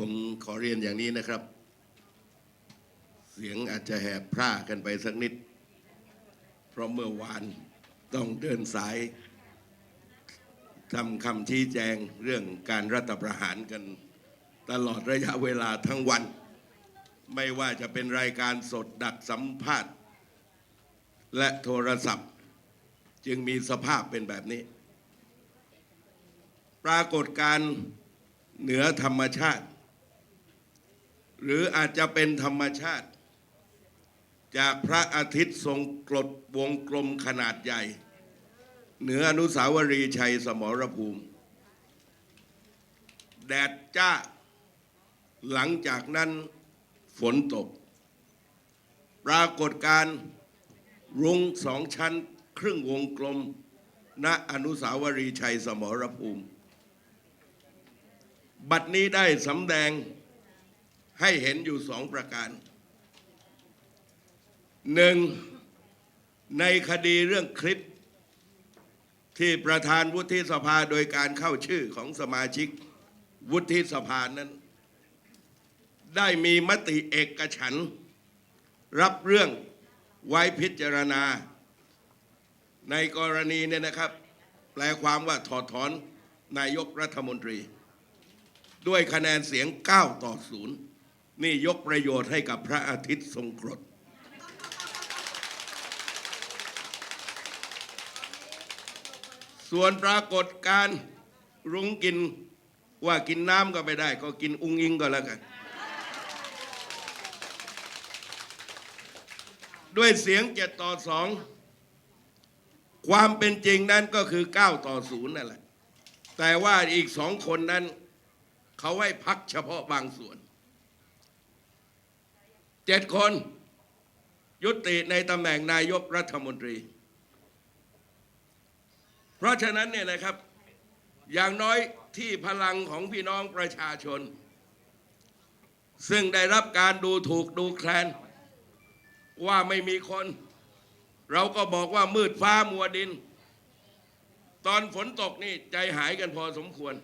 ผมขอเรียนอย่างนี้นะครับ เสียงอาจจะแหบพร่ากันไปสักนิด เพราะเมื่อวานต้องเดินสายทำคำชี้แจงเรื่องการรัฐประหารกัน ตลอดระยะเวลาทั้งวัน ไม่ว่าจะเป็นรายการสดดักสัมภาษณ์ และโทรศัพท์ จึงมีสภาพเป็นแบบนี้ ปรากฏการเหนือธรรมชาติ หรืออาจจะเป็นธรรมชาติ จากพระอาทิตย์ทรงกรดวงกลมขนาดใหญ่ เหนืออนุสาวรีย์ชัยสมรภูมิ แดดจ้า หลังจากนั้นฝนตก ปรากฏการรุ้งสองชั้นครึ่งวงกลม ณอนุสาวรีย์ชัยสมรภูมิ บัดนี้ได้สำแดง ให้เห็นอยู่สองประการหนึ่งในคดีเรื่องคลิป ที่ประธานวุฒิสภาโดยการเข้าชื่อของสมาชิกวุฒิสภานั้น ได้มีมติเอกฉัน รับเรื่องไว้พิจารณา ในกรณีเนี่ยนะครับ แปลความว่าถอดถอนนายกรัฐมนตรี ด้วยคะแนนเสียง 9 ต่อ 0 นี่ยกประโยชน์ให้กับพระอาทิตย์ทรงกรด ส่วนปรากฏการรุ้งกินว่ากินน้ำก็ไม่ได้ ก็กินอุ้งอิงก็แล้วกัน ด้วยเสียงเจ็ดต่อสองความเป็นจริงนั้นก็คือ 9 ต่อ0นั่นแหละ แต่ว่าอีกสองคนนั้น เขาให้พักเฉพาะบางส่วน เจ็ดคน ยุติในตำแหน่งนายกรัฐมนตรี เพราะฉะนั้นเนี่ยนะครับอย่างน้อยที่พลังของพี่น้องประชาชน ซึ่งได้รับการดูถูกดูแคลน ว่าไม่มีคน เราก็บอกว่ามืดฟ้ามัวดิน ตอนฝนตกนี่ใจหายกันพอสมควร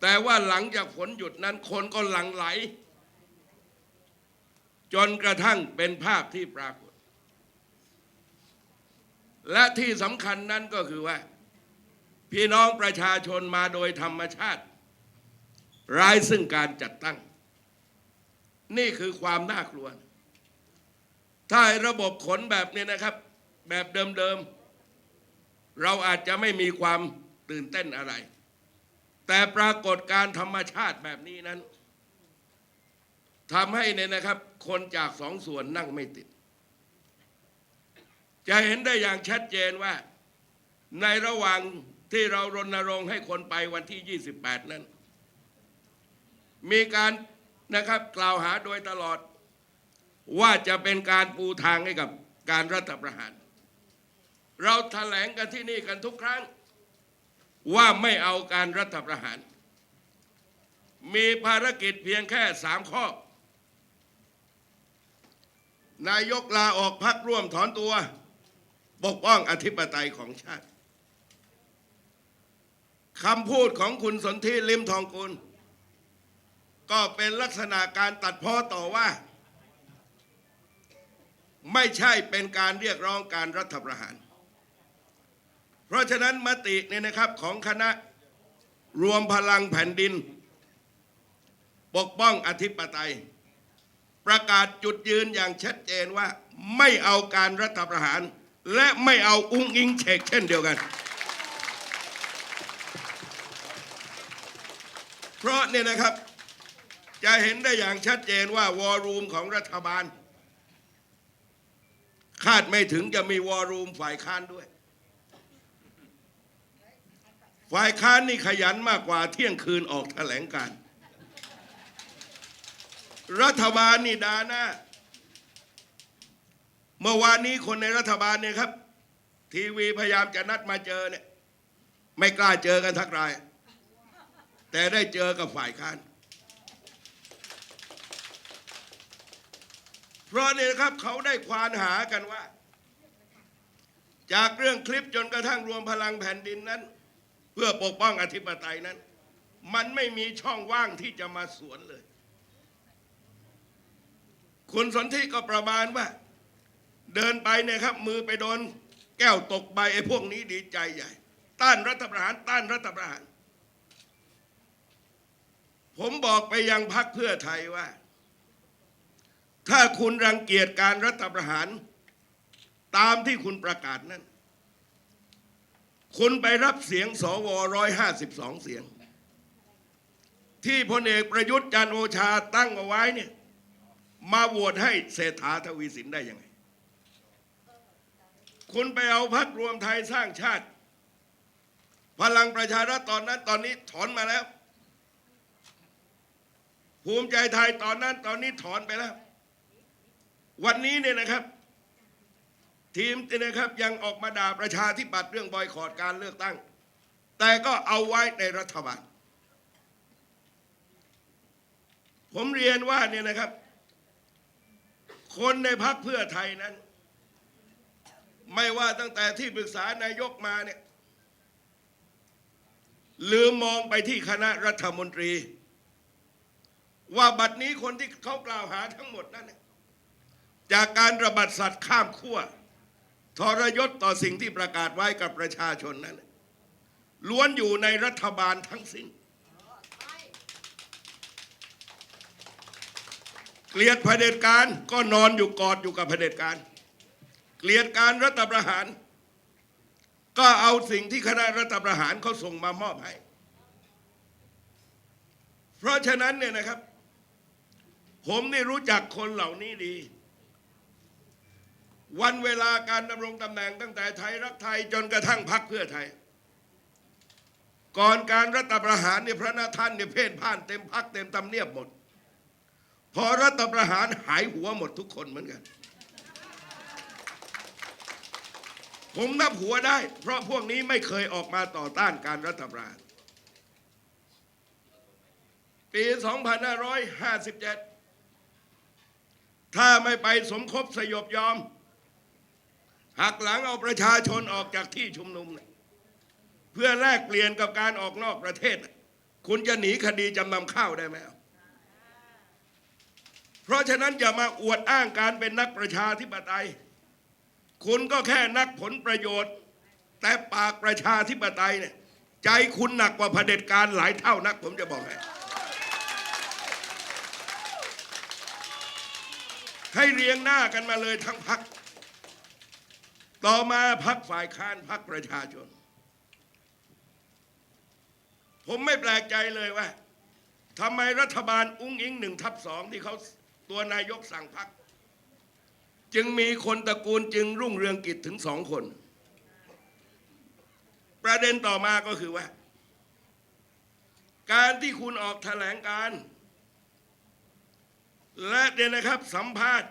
แต่ว่าหลังจากฝนหยุดนั้นคนก็หลั่งไหล จนกระทั่งเป็นภาพที่ปรากฏ และที่สำคัญนั้นก็คือว่า พี่น้องประชาชนมาโดยธรรมชาติ ร้ายซึ่งการจัดตั้ง นี่คือความน่ากลัว ถ้าระบบขนแบบนี้นะครับ แบบเดิมๆ เราอาจจะไม่มีความตื่นเต้นอะไร แต่ปรากฏการธรรมชาติแบบนี้นั้น ทำให้เนี่ยนะครับ คนจากสองส่วนนั่งไม่ติด จะเห็นได้อย่างชัดเจนว่า ในระหว่างที่เรารณรงค์ให้คนไปวันที่ 28 นั้น มีการนะครับกล่าวหาโดยตลอด ว่าจะเป็นการปูทางให้กับการรัฐประหาร เราแถลงกันที่นี่กันทุกครั้ง ว่าไม่เอาการรัฐประหาร มีภารกิจเพียงแค่สามข้อ นายกลาออกพักร่วมถอนตัว ปกป้องอธิปไตยของชาติคำพูดของคุณสนธิลิมทองกุล ก็เป็นลักษณะการตัดพ้อต่อว่า ไม่ใช่เป็นการเรียกร้องการรัฐประหาร เพราะฉะนั้นมติเนี่ยนะครับของคณะรวมพลังแผ่นดิน ปกป้องอธิปไตย ประกาศจุดยืนอย่างชัดเจนว่าไม่เอาการรัฐประหาร และไม่เอาอุ้งอิงเฉกเช่นเดียวกัน เพราะเนี่ยนะครับ จะเห็นได้อย่างชัดเจนว่าวอรูมของรัฐบาล คาดไม่ถึงจะมีวอรูมฝ่ายค้านด้วย ฝ่ายค้านนี่ขยันมากกว่าเที่ยงคืนออกแถลงการ์ รัฐบาลนี่ดาหน้า เมื่อวานนี้คนในรัฐบาลเนี่ยครับ ทีวีพยายามจะนัดมาเจอเนี่ย ไม่กล้าเจอกันทักราย แต่ได้เจอกับฝ่ายค้านเพราะเนี่ยครับเขาได้ควานหากันว่า จากเรื่องคลิปจนกระทั่งรวมพลังแผ่นดินนั้น เพื่อปกป้องอธิปไตยนั้น มันไม่มีช่องว่างที่จะมาสวนเลย คุณสนธิก็ประมาณว่า เดินไปเนี่ยครับ มือไปโดนแก้วตกใบไอ้พวกนี้ดีใจใหญ่ ต้านรัฐประหาร ต้านรัฐประหาร ผมบอกไปยังพักเพื่อไทยว่า ถ้าคุณรังเกียจการรัฐประหาร ตามที่คุณประกาศนั้น คุณไปรับเสียงสวร้อยห้าสิบสองเสียง ที่พลเอกประยุทธ์จันโอชาตั้งเอาไว้เนี่ย มาโหวตให้เศรษฐาทวีสินได้ยังไง คุณไปเอาพักรวมไทยสร้างชาติ พลังประชารัฐตอนนั้นตอนนี้ถอนมาแล้ว ภูมิใจไทยตอนนั้นตอนนี้ถอนไปแล้ว วันนี้เนี่ยนะครับ ทีมเนี่ยนะครับยังออกมาด่าประชาธิปัตย์เรื่องบอยคอรดการเลือกตั้ง แต่ก็เอาไว้ในรัฐบาลผมเรียนว่าเนี่ยนะครับ คนในพักเพื่อไทยนั้น ไม่ว่าตั้งแต่ที่ปรึกษานายกมาเนี่ยลืมมองไปที่คณะรัฐมนตรี ว่าบัดนี้คนที่เขากล่าวหาทั้งหมดนั้น จากการระบาดสัตว์ข้ามขั้วทรยศต่อสิ่งที่ประกาศไว้กับประชาชนนั้นล้วนอยู่ในรัฐบาลทั้งสิ้น เกลียดเผด็จการก็นอนอยู่กอดอยู่กับเผด็จการ เกลียดการรัฐประหาร ก็เอาสิ่งที่คณะรัฐประหารเขาส่งมามอบให้ เพราะฉะนั้นเนี่ยนะครับ ผมนี่รู้จักคนเหล่านี้ดี วันเวลาการดำรงตำแหน่งตั้งแต่ไทยรักไทยจนกระทั่งพักเพื่อไทย ก่อนการรัฐประหารเนี่ยพระนาท่านเนี่ยเพ่นพ่านเต็มพักเต็มตำเนียบหมด พอรัฐประหารหายหัวหมดทุกคนเหมือนกัน ผมนับหัวได้ เพราะพวกนี้ไม่เคยออกมาต่อต้านการรัฐประหาร ปี 2557 ถ้าไม่ไปสมคบสยบยอม หักหลังเอาประชาชนออกจากที่ชุมนุม เพื่อแลกเปลี่ยนกับการออกนอกประเทศ คุณจะหนีคดีจำนำข้าวได้ไหม เพราะฉะนั้นอย่ามาอวดอ้างการเป็นนักประชาธิปไตย คุณก็แค่นักผลประโยชน์ แต่ปากประชาธิปไตยเนี่ยใจคุณหนักกว่าเผด็จการหลายเท่านักผมจะบอกให้ให้เรียงหน้ากันมาเลยทั้งพัก ต่อมาพักฝ่ายค้านพักประชาชน ผมไม่แปลกใจเลยว่าทำไมรัฐบาลอุ้งอิงหนึ่งทับสองที่เขา ตัวนายกสั่งพัก จึงมีคนตระกูลจึงรุ่งเรืองกิจถึงสองคน ประเด็นต่อมาก็คือว่า การที่คุณออกแถลงการ และเนี่ยนะครับสัมภาษณ์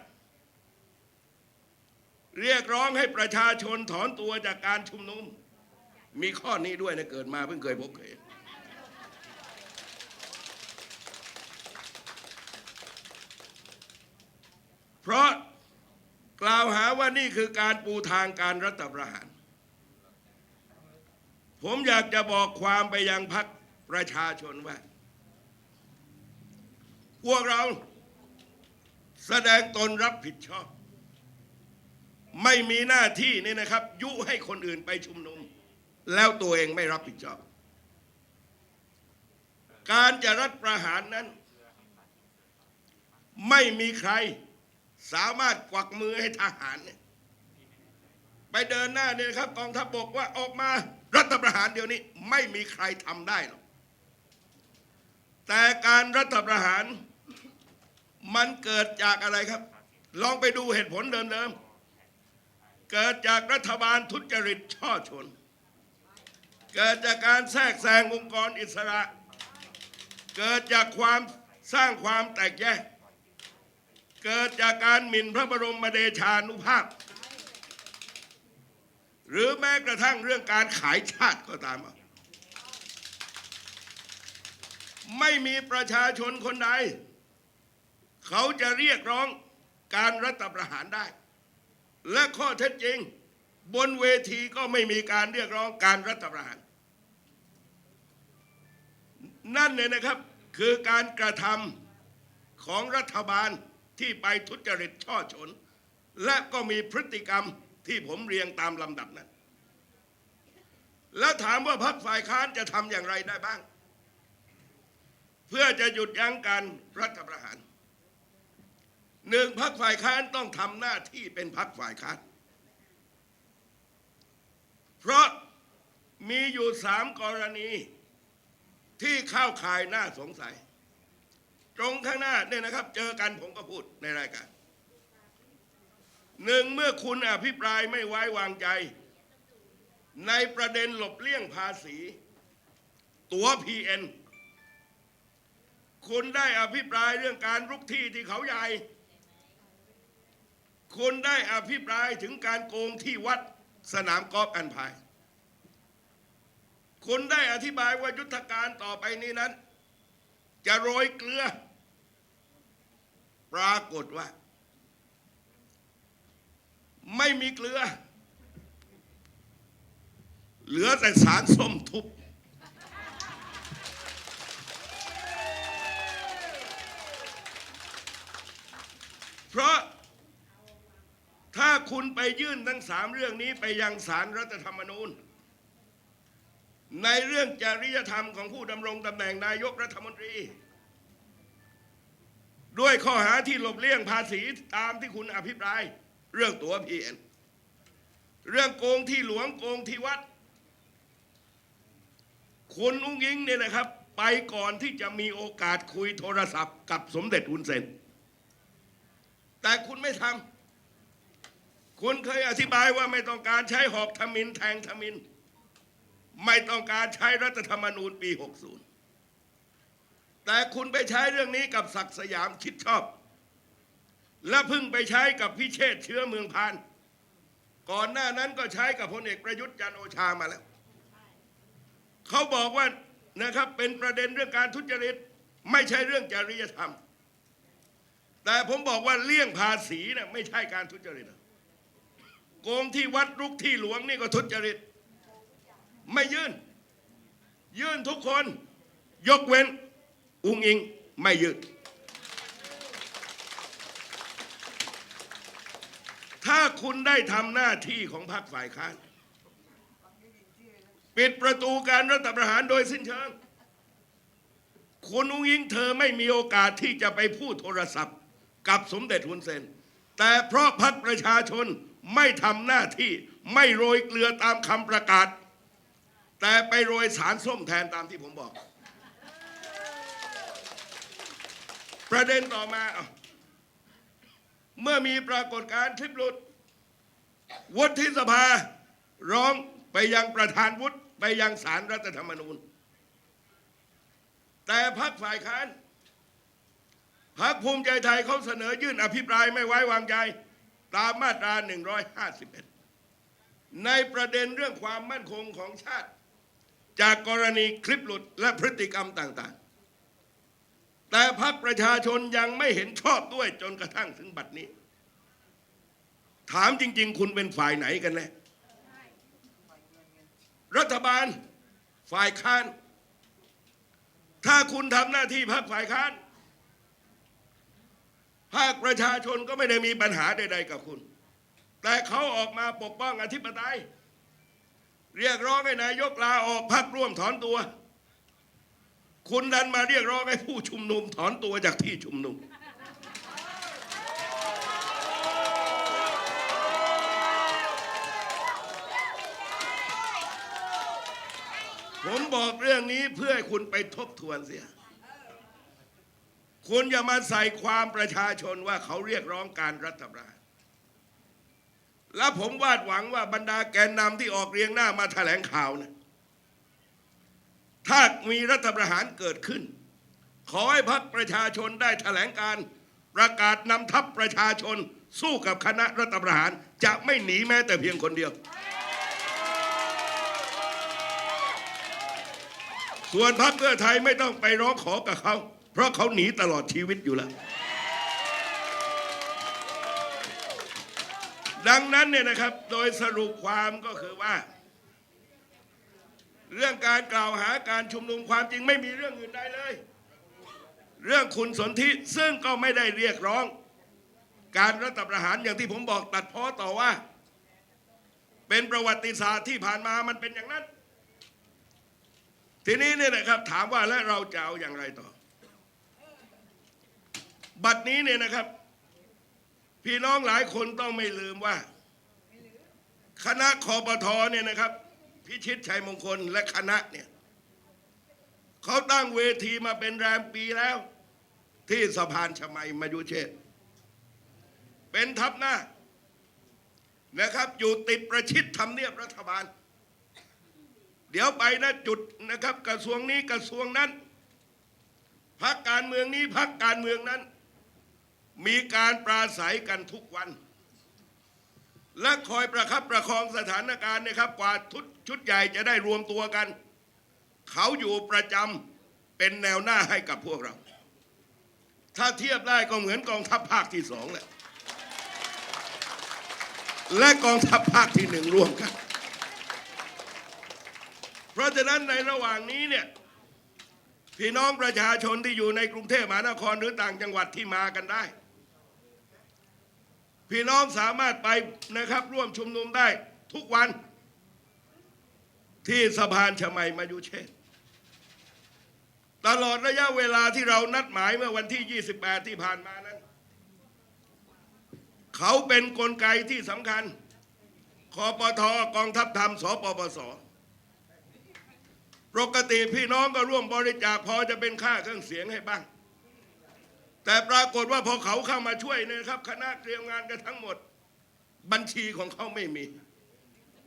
เรียกร้องให้ประชาชนถอนตัวจากการชุมนุม มีข้อนี้ด้วยนะเกิดมาเพิ่งเคยพบเคยเห็น เพราะกล่าวหาว่านี่คือการปูทางการรัฐประหาร ผมอยากจะบอกความไปยังพักประชาชนว่า พวกเราแสดงตนรับผิดชอบ ไม่มีหน้าที่นี่นะครับ ยุให้คนอื่นไปชุมนุม แล้วตัวเองไม่รับผิดชอบ การจะรัฐประหารนั้น ไม่มีใคร สามารถกวักมือให้ทหารเนี่ยไปเดินหน้าเนี่ยครับกองทัพบกว่าออกมารัฐประหารเดี๋ยวนี้ไม่มีใครทำได้หรอกแต่การรัฐประหารมันเกิดจากอะไรครับ ลองไปดูเหตุผลเดิมๆเกิดจากรัฐบาลทุจริตช่อชน เกิดจากการแทรกแซงองค์กรอิสระ เกิดจากความสร้างความแตกแยก เกิดจากการหมิ่นพระบรมเดชานุภาพ หรือแม้กระทั่งเรื่องการขายชาติก็ตาม ไม่มีประชาชนคนใด เขาจะเรียกร้องการรัฐประหารได้ และข้อเท็จจริง บนเวทีก็ไม่มีการเรียกร้องการรัฐประหาร นั่นเนี่ยนะครับคือการกระทำของรัฐบาล ที่ไปทุจริตช่อฉนและก็มีพฤติกรรมที่ผมเรียงตามลำดับนั้น แล้วถามว่าพรรคฝ่ายค้านจะทำอย่างไรได้บ้าง เพื่อจะหยุดยั้งการรัฐประหารหนึ่งพรรคฝ่ายค้านต้องทำหน้าที่เป็นพรรคฝ่ายค้าน เพราะมีอยู่สามกรณีที่เข้าข่ายน่าสงสัย ตรงข้างหน้าเนี่ยนะครับ เจอกันผมก็พูดในรายการหนึ่งเมื่อคุณอภิปรายไม่ไว้วางใจ ในประเด็นหลบเลี่ยงภาษี ตัว PN คุณได้อภิปรายเรื่องการรุกที่ที่เขาใหญ่ คุณได้อภิปรายถึงการโกงที่วัดสนามกอล์ฟอันพาย คุณได้อธิบายว่ายุทธการต่อไปนี้นั้น จะโรยเกลือ ปรากฏว่า ไม่มีเกลือ เหลือแต่สารส้มทุบเพราะถ้าคุณไปยื่นทั้งสามเรื่องนี้ไปยังสารรัฐธรรมนูญ ในเรื่องจริยธรรมของผู้ดำรงตำแหน่งนายกรัฐมนตรี ด้วยข้อหาที่หลบเลี่ยงภาษีตามที่คุณอภิปราย เรื่องตั๋วพีเอ็นเรื่องโกงที่หลวงโกงที่วัด คุณอุ้งยิงเนี่ยนะครับ ไปก่อนที่จะมีโอกาสคุยโทรศัพท์กับสมเด็จอุนเซนแต่คุณไม่ทำคุณเคยอธิบายว่าไม่ต้องการใช้หอกทมินแทงทมิน ไม่ต้องการใช้รัฐธรรมนูญปี 60 แต่คุณไปใช้เรื่องนี้กับศักดิ์สยามคิดชอบ และเพิ่งไปใช้กับพิเชษเชื้อเมืองพาน ก่อนหน้านั้นก็ใช้กับพลเอกประยุทธ์จันโอชามาแล้ว เขาบอกว่านะครับเป็นประเด็นเรื่องการทุจริต ไม่ใช่เรื่องจริยธรรม แต่ผมบอกว่าเลี่ยงภาษีนะไม่ใช่การทุจริตโกงที่วัดรุกที่หลวงนี่ก็ทุจริต ไม่ยื่น ยื่นทุกคน ยกเว้น อุงอิงไม่ยื่น ถ้าคุณได้ทำหน้าที่ของพรรคฝ่ายค้าน ปิดประตูการรัฐประหารโดยสิ้นเชิง คุณอุงอิงเธอไม่มีโอกาสที่จะไปพูดโทรศัพท์กับสมเด็จฮุนเซน แต่เพราะพรรคประชาชนไม่ทำหน้าที่ไม่โรยเกลือตามคำประกาศ แต่ไปโรยสารส้มแทนตามที่ผมบอก ประเด็นต่อมา เมื่อมีปรากฏการณ์คลิปหลุดวุฒิสภาร้องไปยังประธานวุฒิไปยังสารรัฐธรรมนูญ แต่พรรคฝ่ายค้านพรรคภูมิใจไทยเขาเสนอยื่นอภิปรายไม่ไว้วางใจ ตามมาตรา 151 ในประเด็นเรื่องความมั่นคงของชาติ จากกรณีคลิปหลุดและพฤติกรรมต่างๆ แต่พรรคประชาชนยังไม่เห็นชอบด้วยจนกระทั่งถึงบัดนี้ ถามจริง ๆ คุณเป็นฝ่ายไหนกันแน่รัฐบาลฝ่ายค้าน ถ้าคุณทำหน้าที่พรรคฝ่ายค้านภาคประชาชนก็ไม่ได้มีปัญหาใดๆกับคุณ แต่เขาออกมาปกป้องอธิปไตย เรียกร้องให้นายกลาออกพักร่วมถอนตัว คุณดันมาเรียกร้องให้ผู้ชุมนุมถอนตัวจากที่ชุมนุม ผมบอกเรื่องนี้เพื่อให้คุณไปทบทวนเสีย คุณอย่ามาใส่ความประชาชนว่าเขาเรียกร้องการรัฐประหาร และผมวาดหวังว่าบรรดาแกนนำที่ออกเรียงหน้ามาแถลงข่าวนะถ้ามีรัฐประหารเกิดขึ้น ขอให้พักประชาชนได้แถลงการประกาศนำทัพประชาชนสู้กับคณะรัฐประหารจะไม่หนีแม้แต่เพียงคนเดียว ส่วนพรรคเพื่อไทยไม่ต้องไปร้องขอกับเขา เพราะเขาหนีตลอดชีวิตอยู่แล้ว ดังนั้นเนี่ยนะครับโดยสรุปความก็คือว่า เรื่องการกล่าวหาการชุมนุมความจริงไม่มีเรื่องอื่นใดเลย เรื่องคุณสนธิซึ่งก็ไม่ได้เรียกร้อง การรัฐประหารอย่างที่ผมบอกตัดพ้อต่อว่า เป็นประวัติศาสตร์ที่ผ่านมามันเป็นอย่างนั้น ทีนี้เนี่ยนะครับถามว่าแล้วเราจะเอาอย่างไรต่อ บัดนี้เนี่ยนะครับ พี่น้องหลายคนต้องไม่ลืมว่า คณะคอปทอเนี่ยนะครับ พิชิตชัยมงคลและคณะเนี่ยเขาตั้งเวทีมาเป็นแรมปีแล้ว ที่สะพานชมัยมายุเชษฐ์เป็นทับหน้านะครับ อยู่ติดประชิดทำเนียบรัฐบาล เดี๋ยวไปนะจุดนะครับ กระทรวงนี้กระทรวงนั้นพักการเมืองนี้พักการเมืองนั้น มีการปราศัยกันทุกวัน และคอยประคับประคองสถานการณ์นะครับ กว่าทุดชุดใหญ่จะได้รวมตัวกัน เขาอยู่ประจำเป็นแนวหน้าให้กับพวกเรา ถ้าเทียบได้ก็เหมือนกองทัพภาคที่สองแหละและกองทัพภาคที่หนึ่งร่วมกัน เพราะฉะนั้นในระหว่างนี้เนี่ยพี่น้องประชาชนที่อยู่ในกรุงเทพมหานครหรือต่างจังหวัดที่มากันได้ พี่น้องสามารถไปนะครับร่วมชุมนุมได้ทุกวันที่สะพานชมัยมายุเชษตลอดระยะเวลาที่เรานัดหมายเมื่อวันที่ 28 ที่ผ่านมานั้น เขาเป็นนกลไกที่สำคัญคอปทกองทัพธรรมสปปสปกติพี่น้องก็ร่วมบริจาคพอจะเป็นค่าเครื่องเสียงให้บ้าง แต่ปรากฏว่าพอเขาเข้ามาช่วยเนะครับ คณะเตรียมงานกันทั้งหมด บัญชีของเขาไม่มี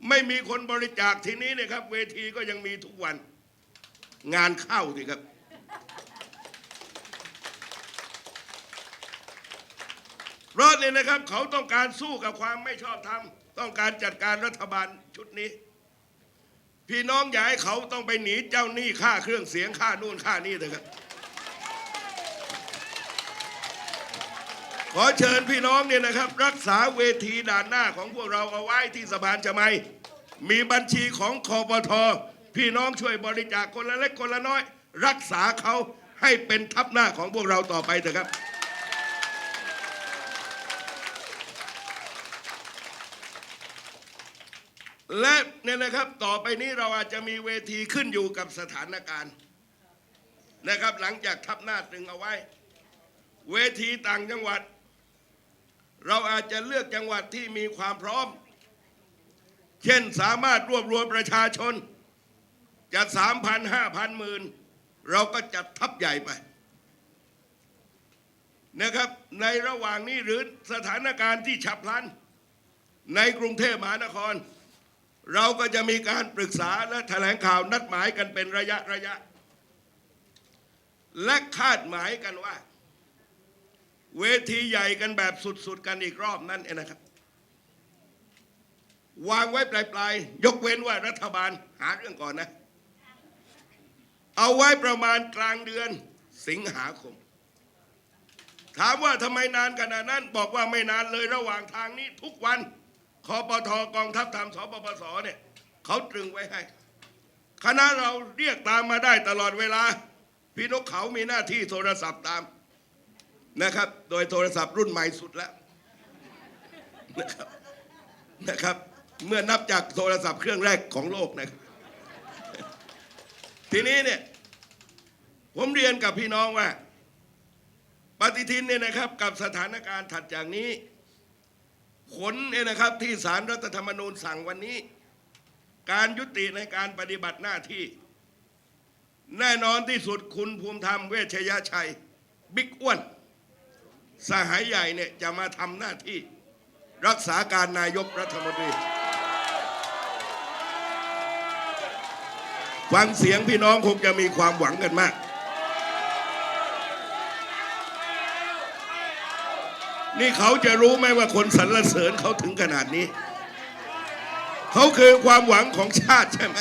ไม่มีคนบริจาคทีนี้เนี่ยครับ เวทีก็ยังมีทุกวัน งานเข้าสิครับเพราะเนี่ยนะครับ เขาต้องการสู้กับความไม่ชอบธรรมต้องการจัดการรัฐบาลชุดนี้ พี่น้องอย่าให้เขาต้องไปหนีเจ้าหนี้ค่าเครื่องเสียงค่านู่นค่านี่เถอะครับ อเชิญพี่น้องเนี่ยนะครับ รักษาเวทีด่านหน้าของพวกเราเอาไว้ที่สะพานชมัย มีบัญชีของคอปทพี่น้องช่วยบริจาคคนละเล็กคนละน้อย รักษาเขาให้เป็นทัพหน้าของพวกเราต่อไปเถอะครับ และเนี่ยนะครับต่อไปนี้เราอาจจะมีเวทีขึ้นอยู่กับสถานการณ์นะครับ หลังจากทับหน้าตึงเอาไว้ เวทีต่างจังหวัด เราอาจจะเลือกจังหวัดที่มีความพร้อม เช่นสามารถรวบรวมประชาชนจะสามพันห้าพันหมื่นเราก็จัดทัพใหญ่ไปนะครับในระหว่างนี้หรือสถานการณ์ที่ฉับพลัน ในกรุงเทพมหานคร เราก็จะมีการปรึกษาและแถลงข่าวนัดหมายกันเป็นระยะระยะ และคาดหมายกันว่า เวทีใหญ่กันแบบสุดๆกันอีกรอบนั่นเองนะครับ วางไว้ปลายๆ ยกเว้นว่ารัฐบาลหาเรื่องก่อนนะ เอาไว้ประมาณกลางเดือนสิงหาคม ถามว่าทำไมนานขนาดนั้น บอกว่าไม่นานเลยระหว่างทางนี้ทุกวันคอปทกองทัพธรรมสปปสเนี่ยเขาตรึงไว้ให้ คณะเราเรียกตามมาได้ตลอดเวลา พี่นกเขามีหน้าที่โทรศัพท์ตาม นะครับ โดยโทรศัพท์รุ่นใหม่สุดแล้วนะครับนะครับ เมื่อนับจากโทรศัพท์เครื่องแรกของโลกนะครับทีนี้เนี่ยผมเรียนกับพี่น้องว่า ปฏิทินเนี่ยนะครับกับสถานการณ์ถัดจากนี้ผลเนี่ยนะครับที่สารรัฐธรรมนูญสั่งวันนี้ การยุติในการปฏิบัติหน้าที่ แน่นอนที่สุดคุณภูมิธรรมเวชยชัย บิ๊กอ้วน สหายใหญ่เนี่ยจะมาทำหน้าที่รักษาการนายกรัฐมนตรี ฟังเสียงพี่น้องคงจะมีความหวังกันมาก นี่เขาจะรู้ไหมว่าคนสรรเสริญเขาถึงขนาดนี้ เขาคือความหวังของชาติใช่ไหม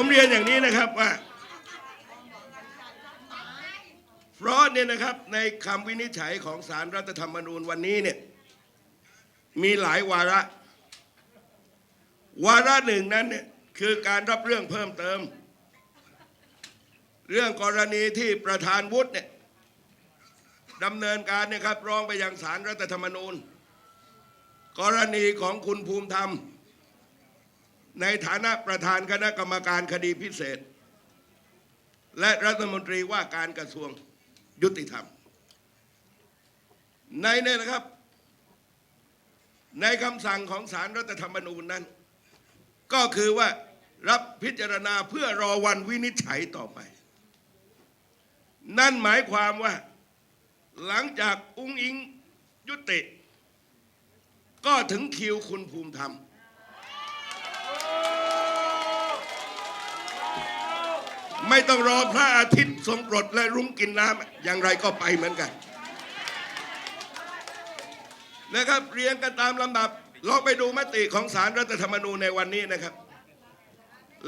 ผมเรียนอย่างนี้นะครับว่าเพราะเนี่ยนะครับในคำวินิจฉัยของสารรัฐธรรมนูญวันนี้เนี่ยมีหลายวาระ วาระหนึ่งนั้นเนี่ยคือการรับเรื่องเพิ่มเติม เรื่องกรณีที่ประธานวุฒิเนี่ยดำเนินการเนี่ยครับร้องไปยังสารรัฐธรรมนูญ กรณีของคุณภูมิธรรม ในฐานะประธานคณะกรรมการคดีพิเศษ และรัฐมนตรีว่าการกระทรวงยุติธรรม ในเนี่ยนะครับ ในคำสั่งของสารรัฐธรรมนูญนั้น ก็คือว่ารับพิจารณาเพื่อรอวันวินิจฉัยต่อไป นั่นหมายความว่า หลังจากอุ้งอิงยุติ ก็ถึงคิวคุณภูมิธรรม ไม่ต้องรอพระอาทิตย์ทรงกรดและรุ้งกินน้ำอย่างไรก็ไปเหมือนกันนะครับเรียงกันตามลำดับลองไปดูมติของสารรัฐธรรมนูญในวันนี้นะครับ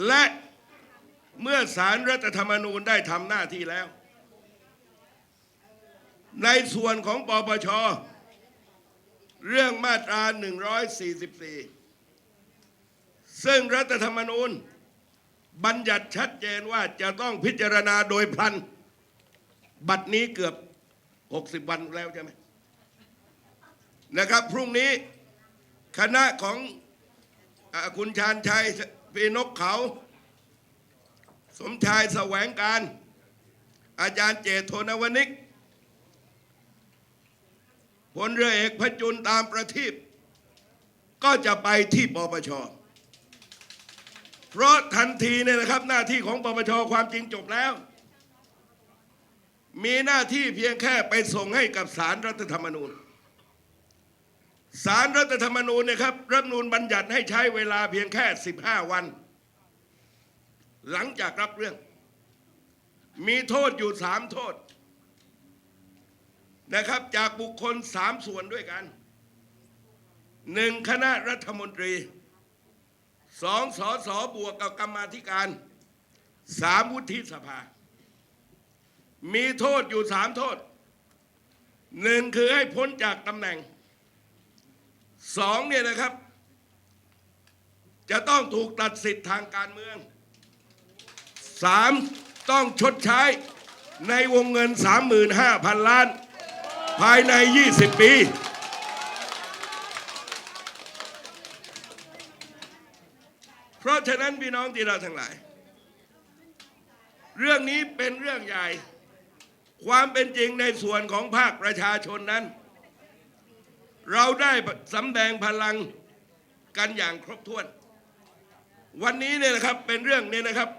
และเมื่อสารรัฐธรรมนูญได้ทำหน้าที่แล้ว ในส่วนของปปช เรื่องมาตรา 144 ซึ่งรัฐธรรมนูญ บัญญัติชัดเจนว่าจะต้องพิจารณาโดยพลัน บัตรนี้เกือบ 60 วันแล้วใช่ไหมนะครับ พรุ่งนี้คณะของอคุณชาญชัยปีนกเขา สมชายแสวงการ อาจารย์เจตโทนวนิกพลเรือเอกพระจุลตามประทีปก็จะไปที่ปปช เพราะทันทีเนี่ยนะครับ หน้าที่ของปปชความจริงจบแล้ว มีหน้าที่เพียงแค่ไปส่งให้กับสารรัฐธรรมนูญสารรัฐธรรมนูญเนี่ยครับรัฐมนูญบัญญัติให้ใช้เวลาเพียงแค่ 15 วัน หลังจากรับเรื่อง มีโทษอยู่สามโทษนะครับ จากบุคคลสามส่วนด้วยกันหนึ่งคณะรัฐมนตรี สองสอสอบวกกับกรรมาธิการสามวุฒิสภา มีโทษอยู่สามโทษหนึ่งคือให้พ้นจากตำแหน่งสองเนี่ยนะครับ จะต้องถูกตัดสิทธิ์ทางการเมืองสามต้องชดใช้ในวงเงิน 35,000 ล้าน ภายใน 20 ปีะฉะนั้นพี่น้องที่เราทั้งหลาย เรื่องนี้เป็นเรื่องใหญ่ ความเป็นจริงในส่วนของภาคประชาชนนั้น เราได้สำแดงพลังกันอย่างครบถ้วน วันนี้เนี่ยนะครับเป็นเรื่องเนี่ยนะครับ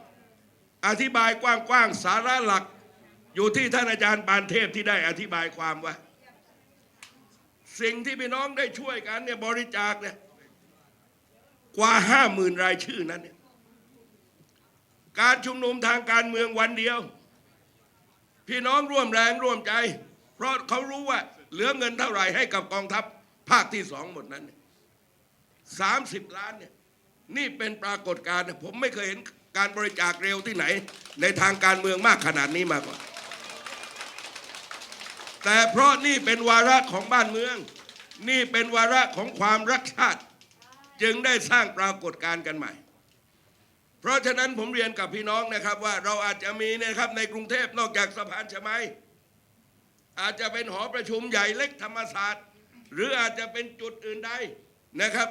อธิบายกว้างๆสาระหลักอยู่ที่ท่านอาจารย์ปานเทพที่ได้อธิบายความว่า สิ่งที่พี่น้องได้ช่วยกันเนี่ยบริจาคเนี่ย กว่าห้าหมื่นรายชื่อนั้นเนี่ยการชุมนุมทางการเมืองวันเดียว พี่น้องร่วมแรงร่วมใจ เพราะเขารู้ว่าเหลือเงินเท่าไหร่ให้กับกองทัพภาคที่สองหมดนั้นสามสิบล้านเนี่ยนี่เป็นปรากฏการณ์ผมไม่เคยเห็นการบริจาคเร็วที่ไหน ในทางการเมืองมากขนาดนี้มาก่อน แต่เพราะนี่เป็นวาระของบ้านเมือง นี่เป็นวาระของความรักชาติ จึงได้สร้างปรากฏการณ์กันใหม่ เพราะฉะนั้นผมเรียนกับพี่น้องนะครับว่าเราอาจจะมีนะครับในกรุงเทพนอกจากสะพานชมัยอาจจะเป็นหอประชุมใหญ่เล็กธรรมศาสตร์ หรืออาจจะเป็นจุดอื่นใดนะครับ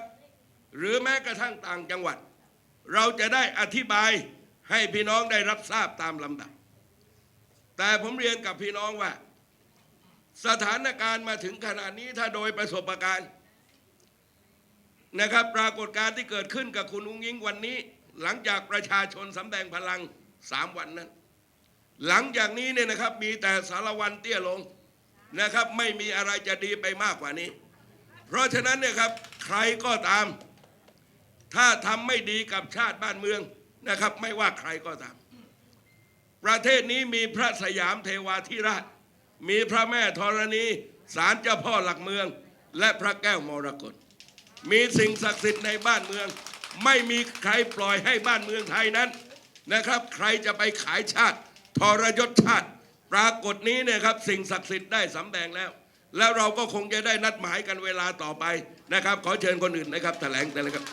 หรือแม้กระทั่งต่างจังหวัด เราจะได้อธิบายให้พี่น้องได้รับทราบตามลำดับ แต่ผมเรียนกับพี่น้องว่า สถานการณ์มาถึงขนาดนี้ถ้าโดยประสบการณ์ นะครับปรากฏการณ์ที่เกิดขึ้นกับคุณอุ้งอิงวันนี้ หลังจากประชาชนสำแดงพลังสามวันนั้น หลังจากนี้เนี่ยนะครับมีแต่สารวันเตี้ยลงนะครับ ไม่มีอะไรจะดีไปมากกว่านี้ เพราะฉะนั้นเนี่ยครับใครก็ตาม ถ้าทำไม่ดีกับชาติบ้านเมืองนะครับไม่ว่าใครก็ตาม ประเทศนี้มีพระสยามเทวาธิราช มีพระแม่ธรณีศาลเจ้าพ่อหลักเมือง และพระแก้วมรกต มีสิ่งศักดิ์สิทธิ์ในบ้านเมือง ไม่มีใครปล่อยให้บ้านเมืองไทยนั้นนะครับ ใครจะไปขายชาติทรยศชาติ ปรากฏนี้เนี่ยครับสิ่งศักดิ์สิทธิ์ได้สำแดงแล้ว แล้วเราก็คงจะได้นัดหมายกันเวลาต่อไปนะครับ ขอเชิญคนอื่นนะครับแถลงแต่ละครับ